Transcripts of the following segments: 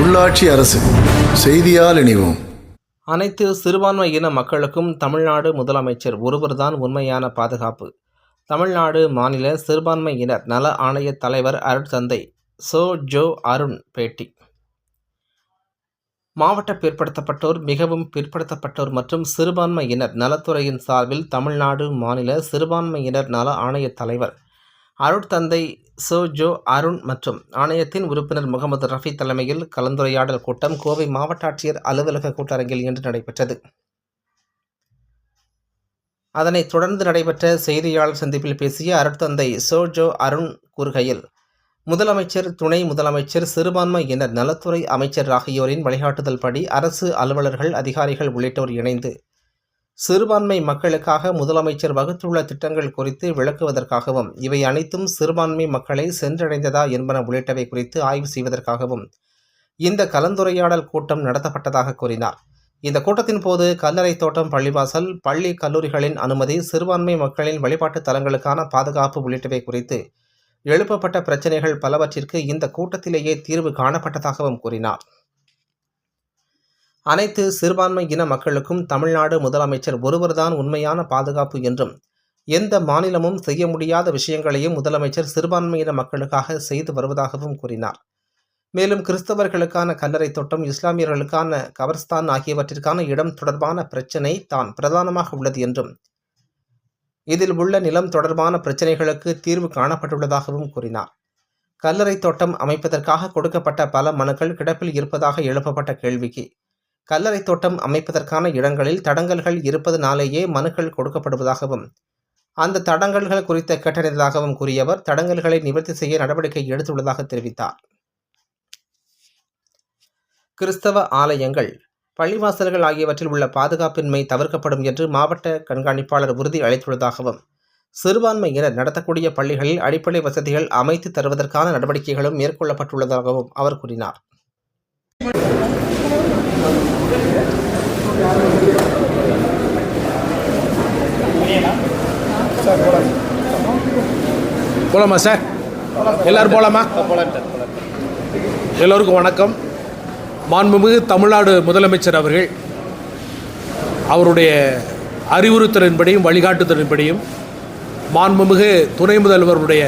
உள்ளாட்சி அரசு செய்தியால் இணைவோம். அனைத்து சிறுபான்மை இன மக்களுக்கும் தமிழ்நாடு முதலமைச்சர் ஒருவர்தான் உண்மையான பாதுகாப்பு. தமிழ்நாடு மாநில சிறுபான்மையினர் நல ஆணைய தலைவர் அருட்தந்தை சோ ஜோ அருண் பேட்டி. மாவட்ட பிற்படுத்தப்பட்டோர் மிகவும் பிற்படுத்தப்பட்டோர் மற்றும் சிறுபான்மையினர் நலத்துறையின் சார்பில் தமிழ்நாடு மாநில சிறுபான்மையினர் நல ஆணைய தலைவர் அருட்தந்தை சோ ஜோ அருண் மற்றும் ஆணையத்தின் உறுப்பினர் முகமது ரஃபி தலைமையில் கலந்துரையாடல் கூட்டம் கோவை மாவட்ட ஆட்சியர் அலுவலக கூட்டரங்கில் இன்று நடைபெற்றது. அதனைத் தொடர்ந்து நடைபெற்ற செய்தியாளர் சந்திப்பில் பேசிய அருட்தந்தை சோ ஜோ அருண் கூறுகையில் முதலமைச்சர் துணை முதலமைச்சர் சிறுபான்மையினர் நலத்துறை அமைச்சர் ஆகியோரின் வழிகாட்டுதல் படி அரசு அலுவலர்கள் அதிகாரிகள் உள்ளிட்டோர் இணைந்து சிறுபான்மை மக்களுக்காக முதலமைச்சர் வகுத்துள்ள திட்டங்கள் குறித்து விளக்குவதற்காகவும் இவை அனைத்தும் சிறுபான்மை மக்களை சென்றடைந்ததா என்பன உள்ளிட்டவை குறித்து ஆய்வு செய்வதற்காகவும் இந்த கலந்துரையாடல் கூட்டம் நடத்தப்பட்டதாக கூறினார். இந்த கூட்டத்தின் போது கல்லறை தோட்டம் பள்ளிவாசல் பள்ளி கல்லூரிகளின் அனுமதி சிறுபான்மை மக்களின் வழிபாட்டு தலங்களுக்கான பாதுகாப்பு உள்ளிட்டவை குறித்து எழுப்பப்பட்ட பிரச்சினைகள் பலவற்றிற்கு இந்த கூட்டத்திலேயே தீர்வு காணப்பட்டதாகவும் கூறினார். அனைத்து சிறுபான்மை இன மக்களுக்கும் தமிழ்நாடு முதலமைச்சர் ஒருவர்தான் உண்மையான பாதுகாப்பு என்றும் எந்த மாநிலமும் செய்ய முடியாத விஷயங்களையும் முதலமைச்சர் சிறுபான்மையின மக்களுக்காக செய்து வருவதாகவும் கூறினார். மேலும் கிறிஸ்தவர்களுக்கான கல்லறை தோட்டம் இஸ்லாமியர்களுக்கான கபர்ஸ்தான் ஆகியவற்றிற்கான இடம் தொடர்பான பிரச்சினை தான் பிரதானமாக உள்ளது என்றும் இதில் உள்ள நிலம் தொடர்பான பிரச்சினைகளுக்கு தீர்வு காணப்பட்டுள்ளதாகவும் கூறினார். கல்லறை தோட்டம் அமைப்பதற்காக கொடுக்கப்பட்ட பல மனுக்கள் கிடப்பில் இருப்பதாக எழுப்பப்பட்ட கேள்விக்கு கல்லறை தோட்டம் அமைப்பதற்கான இடங்களில் தடங்கல்கள் இருப்பதனாலேயே மனுக்கள் கொடுக்கப்படுவதாகவும் அந்த தடங்கல்கள் குறித்த கேட்டறிந்ததாகவும் கூறியவர் தடங்கல்களை நிவர்த்தி செய்ய நடவடிக்கை எடுத்துள்ளதாக தெரிவித்தார். கிறிஸ்தவ ஆலயங்கள் பள்ளிவாசல்கள் ஆகியவற்றில் உள்ள பாதுகாப்பின்மை தவிர்க்கப்படும் என்று மாவட்ட கண்காணிப்பாளர் உறுதி அளித்துள்ளதாகவும் சிறுபான்மையினர் நடத்தக்கூடிய பள்ளிகளில் அடிப்படை வசதிகள் அமைத்து தருவதற்கான நடவடிக்கைகளும் மேற்கொள்ளப்பட்டுள்ளதாகவும் அவர் கூறினார். போகலாமா சார்? எல்லோரும் போகலாமா எல்லோருக்கும் வணக்கம். மாண்புமிகு தமிழ்நாடு முதலமைச்சர் அவர்கள் அவருடைய அறிவுறுத்தலின்படியும் வழிகாட்டுதலின்படியும் மாண்புமிகு துணை முதல்வருடைய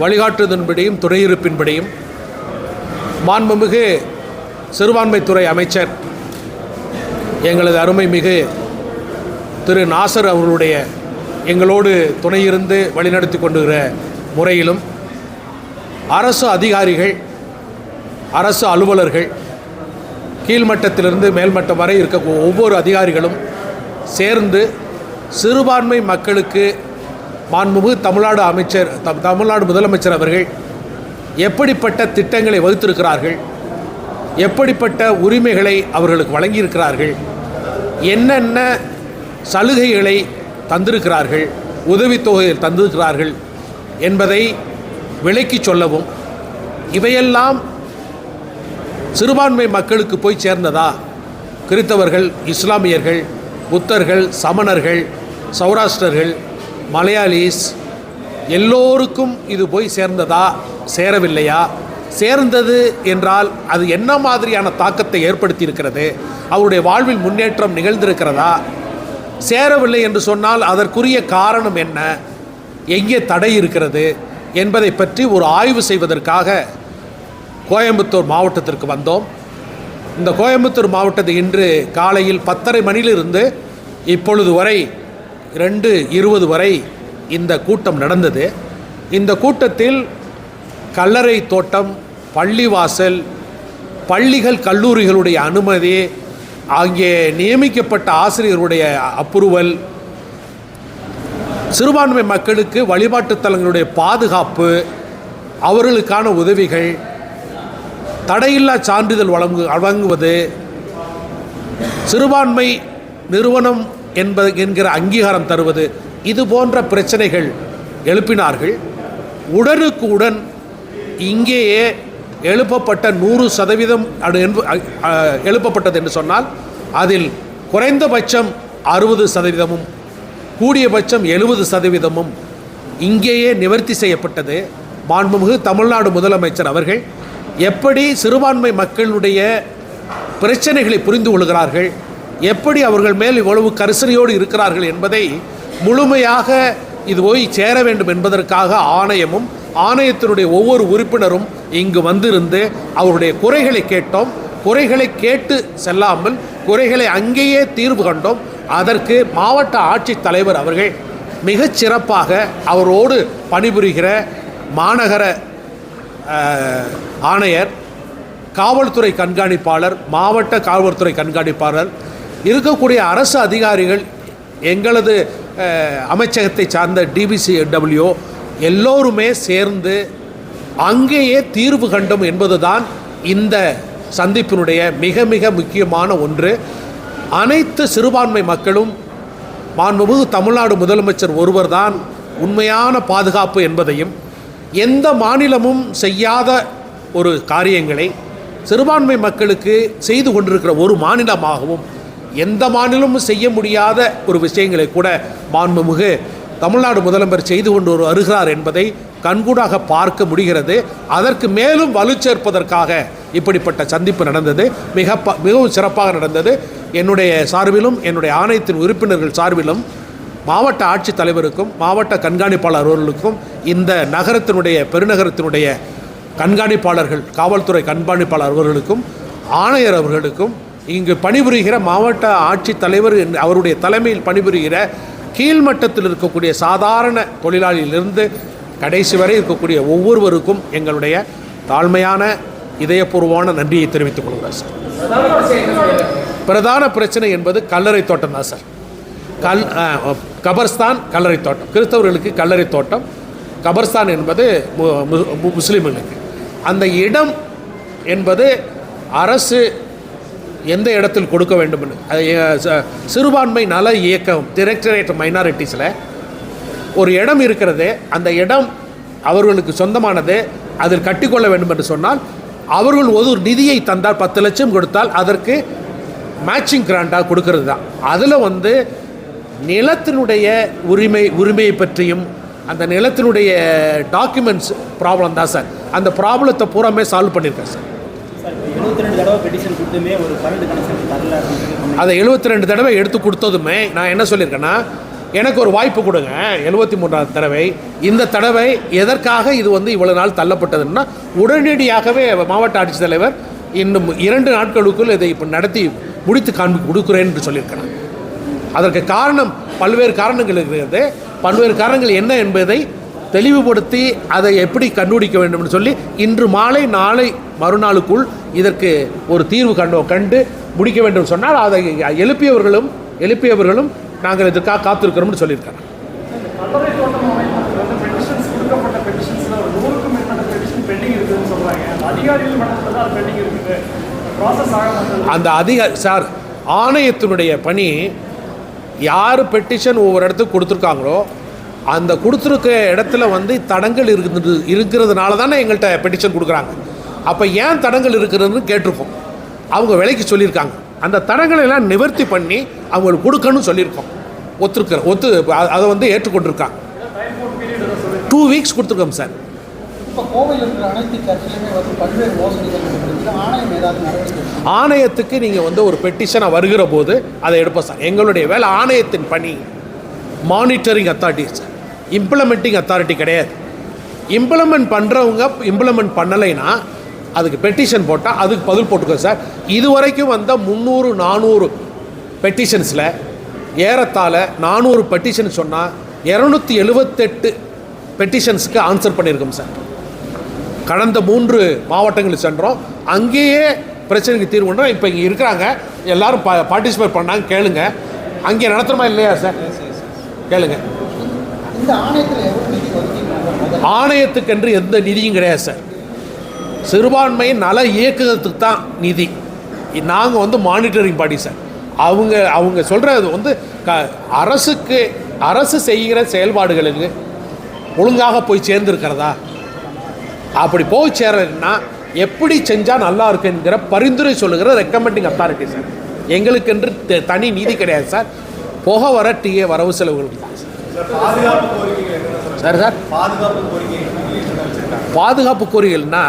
வழிகாட்டுதலின்படியும் துணையிருப்பின்படியும் மாண்புமிகு சிறுபான்மைத்துறை அமைச்சர் எங்களது அருமை மிகு திரு நாசர் அவர்களுடைய எங்களோடு துணையிருந்து வழிநடத்தி கொண்டுகிற முறையிலும் அரசு அதிகாரிகள் அரசு அலுவலர்கள் கீழ்மட்டத்திலிருந்து மேல்மட்டம் வரை இருக்க ஒவ்வொரு அதிகாரிகளும் சேர்ந்து சிறுபான்மை மக்களுக்கு மாண்புமிகு தமிழ்நாடு அமைச்சர் தம் தமிழ்நாடு முதலமைச்சர் அவர்கள் எப்படிப்பட்ட திட்டங்களை வகுத்திருக்கிறார்கள் எப்படிப்பட்ட உரிமைகளை அவர்களுக்கு வழங்கியிருக்கிறார்கள் என்னென்ன சலுகைகளை தந்திருக்கிறார்கள் உதவித்தொகையை தந்திருக்கிறார்கள் என்பதை விளக்கி சொல்லவும் இவையெல்லாம் சிறுபான்மை மக்களுக்கு போய் சேர்ந்ததா? கிறித்தவர்கள் இஸ்லாமியர்கள் புத்தர்கள் சமணர்கள் சௌராஷ்டிரர்கள் மலையாளிஸ் எல்லோருக்கும் இது போய் சேர்ந்ததா? சேரவில்லையா? சேர்ந்தது என்றால் அது என்ன மாதிரியான தாக்கத்தை ஏற்படுத்தியிருக்கிறது? அவருடைய வாழ்வில் முன்னேற்றம் நிகழ்ந்திருக்கிறதா? சேரவில்லை என்று சொன்னால் அதற்குரிய காரணம் என்ன? எங்கே தடை இருக்கிறது? என்பதை பற்றி ஒரு ஆய்வு செய்வதற்காக கோயம்புத்தூர் மாவட்டத்திற்கு வந்தோம். இந்த கோயம்புத்தூர் மாவட்டத்தை இன்று காலையில் பத்தரை மணியிலிருந்து இப்பொழுது வரை ரெண்டு இருபது வரை இந்த கூட்டம் நடந்தது. இந்த கூட்டத்தில் கல்லறை தோட்டம் பள்ளிவாசல் பள்ளிகள் கல்லூரிகளுடைய அனுமதி அங்கே நியமிக்கப்பட்ட ஆசிரியருடைய அப்ரூவல் சிறுபான்மை மக்களுக்கு வழிபாட்டுத் தலங்களுடைய பாதுகாப்பு அவர்களுக்கான உதவிகள் தடையில்லா சான்றிதழ் வழங்கு வழங்குவது சிறுபான்மை நிறுவனம் என்பது என்கிற அங்கீகாரம் தருவது இது போன்ற பிரச்சனைகள் எழுப்பினார்கள். உடனுக்கு உடன் இங்கேயே எழுப்பப்பட்ட நூறு சதவீதம் என்ப- எழுப்பப்பட்டது என்று சொன்னால் அதில் குறைந்தபட்சம் அறுபது சதவீதமும் கூடியபட்சம் எழுபது சதவீதமும் இங்கேயே நிவர்த்தி செய்யப்பட்டது. மாண்புமிகு தமிழ்நாடு முதலமைச்சர் அவர்கள் எப்படி சிறுபான்மை மக்களுடைய பிரச்சனைகளை புரிந்து கொள்கிறார்கள் எப்படி அவர்கள் மேல் இவ்வளவு கரிசனையோடு இருக்கிறார்கள் என்பதை முழுமையாக இது போய் சேர வேண்டும் என்பதற்காக ஆணையமும் ஆணையத்தினுடைய ஒவ்வொரு உறுப்பினரும் இங்கு வந்திருந்து அவருடைய குறைகளை கேட்டோம். குறைகளை கேட்டு செல்லாமல் குறைகளை அங்கேயே தீர்வு கண்டோம். அதற்கு மாவட்ட ஆட்சித்தலைவர் அவர்கள் மிகச் சிறப்பாக அவரோடு பணிபுரிகிற மாநகர ஆணையர் காவல்துறை கண்காணிப்பாளர் மாவட்ட காவல்துறை கண்காணிப்பாளர் இருக்கக்கூடிய அரசு அதிகாரிகள் எங்களது அமைச்சகத்தை சார்ந்த டிபிசிடபிள்யூ எல்லோருமே சேர்ந்து அங்கேயே தீர்வு கண்டோம் என்பதுதான் இந்த சந்திப்பினுடைய மிக மிக முக்கியமான ஒன்று. அனைத்து சிறுபான்மை மக்களும் மாண்புமிகு தமிழ்நாடு முதலமைச்சர் ஒருவர்தான் உண்மையான பாதுகாப்பு என்பதையும் எந்த மாநிலமும் செய்யாத ஒரு காரியங்களை சிறுபான்மை மக்களுக்கு செய்து கொண்டிருக்கிற ஒரு மாநிலமாகவும் எந்த மாநிலமும் செய்ய முடியாத ஒரு விஷயங்களை கூட மாண்புமிகு தமிழ்நாடு முதலமைச்சர் செய்து கொண்டு ஒரு வருகிறார் என்பதை கண்கூடாக பார்க்க முடிகிறது. அதற்கு மேலும் வலு சேர்ப்பதற்காக இப்படிப்பட்ட சந்திப்பு நடந்தது. மிக மிகவும் சிறப்பாக நடந்தது. என்னுடைய சார்பிலும் என்னுடைய ஆணையத்தின் உறுப்பினர்கள் சார்பிலும் மாவட்ட ஆட்சித்தலைவருக்கும் மாவட்ட கண்காணிப்பாளர் அவர்களுக்கும் இந்த நகரத்தினுடைய பெருநகரத்தினுடைய கண்காணிப்பாளர்கள் காவல்துறை கண்காணிப்பாளர் அவர்களுக்கும் ஆணையர் அவர்களுக்கும் இங்கு பணிபுரிகிற மாவட்ட ஆட்சித்தலைவர் என்- அவருடைய தலைமையில் பணிபுரிகிற கீழ்மட்டத்தில் இருக்கக்கூடிய சாதாரண தொழிலாளியிலிருந்து கடைசி வரை இருக்கக்கூடிய ஒவ்வொருவருக்கும் எங்களுடைய தாழ்மையான இதயபூர்வமான நன்றியை தெரிவித்துக் கொள்கிறேன் சார். பிரதான பிரச்சனை என்பது கல்லறை தோட்டம் தான் சார். கல் கபர்ஸ்தான் கல்லறை தோட்டம். கிறிஸ்தவர்களுக்கு கல்லறை தோட்டம். கபர்ஸ்தான் என்பது மு- மு- அந்த இடம் என்பது அரசு எந்த இடத்தில் கொடுக்க வேண்டும் அது, சிறுபான்மை நல இயக்கம் டிரெக்டரேட் மைனாரிட்டிஸில் ஒரு இடம் இருக்கிறது. அந்த இடம் அவர்களுக்கு சொந்தமானது. அதில் கட்டிக்கொள்ள வேண்டும் என்று சொன்னால் அவர்கள் ஒரு நிதியை தந்தால் பத்து லட்சம் கொடுத்தால் அதற்கு மேட்சிங் கிராண்டாக கொடுக்கறது தான். அதில் வந்து நிலத்தினுடைய உரிமை உரிமையை பற்றியும் அந்த நிலத்தினுடைய டாக்குமெண்ட்ஸ் ப்ராப்ளம் தான் சார் அந்த ப்ராப்ளத்தை பூராமே சால்வ் பண்ணியிருக்கேன் சார் எழுபத்தி ரெண்டு தடவை பெட்டிஷன் கொடுத்துமே ஒரு கரண்ட் கனெக்ஷன் தரல அதை எழுபத்தி ரெண்டு தடவை எடுத்து கொடுத்ததுமே நான் என்ன சொல்லியிருக்கேன்னா எனக்கு ஒரு வாய்ப்பு கொடுங்க. எழுபத்தி மூன்றாவது தடவை. இந்த தடவை எதற்காக இது வந்து இவ்வளவு நாள் தள்ளப்பட்டதுன்னா உடனடியாகவே மாவட்ட ஆட்சித்தலைவர் இன்னும் இரண்டு நாட்களுக்குள் இதை இப்போ நடத்தி முடித்து காண்பி கொடுக்குறேன் என்று சொல்லியிருக்கிறேன் அதற்கு காரணம் பல்வேறு காரணங்கள் இருக்கிறது. பல்வேறு காரணங்கள் என்ன என்பதை தெளிவுபடுத்தி அதை எப்படி கண்டுபிடிக்க வேண்டும் என்று சொல்லி இன்று மாலை நாளை மறுநாளுக்குள் இதற்கு ஒரு தீர்வு கண்டு கண்டு முடிக்க வேண்டும் சொன்னால் அதை எழுப்பியவர்களும் எழுப்பியவர்களும் நாங்கள் இதற்காக காத்திருக்கிறோம்னு மாட்டேங்குது. அந்த அதிக சார் ஆணையத்தினுடைய பணி யார் பெட்டிஷன் ஒவ்வொரு இடத்துக்கு கொடுத்துருக்காங்களோ அந்த கொடுத்துருக்க இடத்துல வந்து தடங்கள் இருக்குது இருக்கிறதுனால தானே எங்கள்கிட்ட பெட்டிஷன் கொடுக்குறாங்க. அப்போ ஏன் தடங்கள் இருக்கிறதுன்னு கேட்டிருக்கோம். அவங்க விலைக்கு சொல்லியிருக்காங்க. அந்த தடங்களை எல்லாம் நிவர்த்தி பண்ணி அவங்களுக்கு கொடுக்கணும்னு சொல்லியிருக்கோம். ஒத்துருக்கிற ஒத்து அதை வந்து ஏற்றுக்கொண்டிருக்காங்க. டூ வீக்ஸ் கொடுத்துருக்கோம் சார்? ஆணையத்துக்கு நீங்கள் வந்து ஒரு பெட்டிஷனை வருகிற போது அதை எடுப்போம் சார் எங்களுடைய வேலை ஆணையத்தின் பணி. Monitoring authority sir implementing authority கிடையாது. இம்ப்ளிமெண்ட் பண்ணுறவங்க இம்ப்ளிமெண்ட் பண்ணலைன்னா அதுக்கு பெட்டிஷன் போட்டால் அதுக்கு பதில் போட்டுக்கோ சார். இது வரைக்கும் வந்த முந்நூறு நானூறு பெட்டிஷன்ஸில் ஏறத்தாழ நானூறு பெட்டிஷன் சொன்னால் இரநூத்தி எழுபத்தெட்டு பெட்டிஷன்ஸுக்கு ஆன்சர் பண்ணியிருக்கோம் சார். கடந்த மூன்று மாவட்டங்களுக்கு சென்றோம். அங்கேயே பிரச்சனைக்கு தீர்வு பண்ணுறோம் இப்போ இங்கே இருக்கிறாங்க. எல்லாரும் பா பார்ட்டிசிபேட் பண்ணாங்க. கேளுங்க. அங்கே நடத்துகிறோமா இல்லையா சார்? கேளுங்க. ஆணையத்துக்கென்று எந்த நிதியும் கிடையாது சார். சிறுபான்மை நல இயக்கத்துக்கு தான் நிதி. நாங்கள் வந்து மானிட்டரிங் பாடி சார் அவங்க அவங்க சொல்கிறது வந்து க அரசுக்கு அரசு செய்கிற செயல்பாடுகளுக்கு ஒழுங்காக போய் சேர்ந்துருக்கிறதா? அப்படி போய் சேரலைன்னா எப்படி செஞ்சால் நல்லா இருக்குங்கிற பரிந்துரை சொல்லுகிற ரெக்கமெண்டிங் அத்தாரிட்டி சார் எங்களுக்கென்று தனி நீதி கிடையாது சார் போக வர டிஏ வரவு செலவுகளுக்கு தான் சார் சார்? சார் பாதுகாப்பு கோரிக்கைகள்னா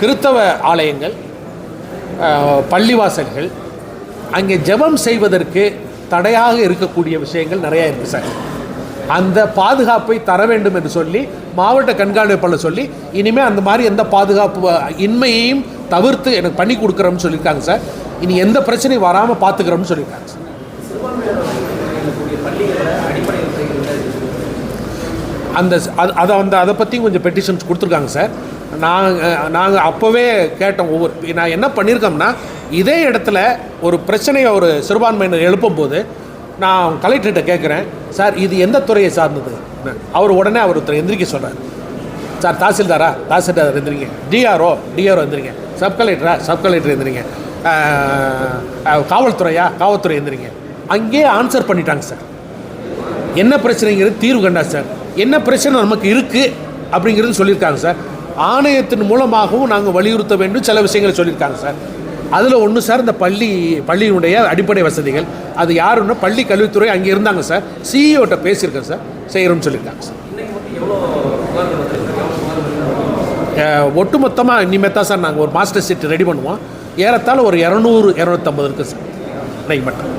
கிறித்தவ ஆலயங்கள் பள்ளிவாசல்கள் அங்கே ஜெபம் செய்வதற்கு தடையாக இருக்கக்கூடிய விஷயங்கள் நிறையா இருக்குது சார். அந்த பாதுகாப்பை தர வேண்டும் என்று சொல்லி மாவட்ட கண்காணிப்பாளர் சொல்லி இனிமேல் அந்த மாதிரி எந்த பாதுகாப்பு இன்மையையும் தவிர்த்து எனக்கு பண்ணி கொடுக்குறோம்னு சொல்லியிருக்காங்க சார். இனி எந்த பிரச்சனையும் வராமல் பார்த்துக்கிறோம்னு சொல்லியிருக்காங்க சார். அந்த அது அதை அந்த அதை பற்றியும் கொஞ்சம் பெட்டிஷன்ஸ் கொடுத்துருக்காங்க சார். நாங்கள் நாங்கள் அப்போவே கேட்டோம் ஒவ்வொரு நான் என்ன பண்ணியிருக்கோம்னா இதே இடத்துல ஒரு பிரச்சனையை ஒரு சிறுபான்மையினர் எழுப்பும்போது நான் கலெக்டர்கிட்ட கேட்குறேன் சார் இது எந்த துறையை சார்ந்தது? அவர் உடனே அவர் ஒருத்தர் எந்திரிக்க சொல்கிறார் சார் தாசில்தாரா? தாசில்தார் எந்திரிங்க. டிஆர்ஓ டிஆர்ஓ எந்திரிங்க. சப் கலெக்டரா சப் கலெக்டர் எந்திரிங்க. காவல்துறையா? காவல்துறை எந்திரிங்க. அங்கேயே ஆன்சர் பண்ணிட்டாங்க சார். என்ன பிரச்சனைங்கிறது தீர்வு கண்டா சார். என்ன பிரச்சனை நமக்கு இருக்குது அப்படிங்கிறது சொல்லியிருக்காங்க சார். ஆணையத்தின் மூலமாகவும் நாங்கள் வலியுறுத்த வேண்டும் சில விஷயங்களை சொல்லியிருக்காங்க சார். அதில் ஒன்று சார் இந்த பள்ளி பள்ளியினுடைய அடிப்படை வசதிகள். அது யாருன்னா பள்ளி கல்வித்துறை அங்கே இருந்தாங்க சார். சிஇஓட்ட பேசியிருக்கேன் சார். செய்கிறோம்னு சொல்லியிருக்காங்க சார். ஒட்டுமொத்தமாக இனிமேல் தான் சார் நாங்கள் ஒரு மாஸ்டர் சீட் ரெடி பண்ணுவோம். ஏறத்தாழ ஒரு இரநூறு இரநூத்தம்பது இருக்குது சார். இன்னைக்கு மட்டும்.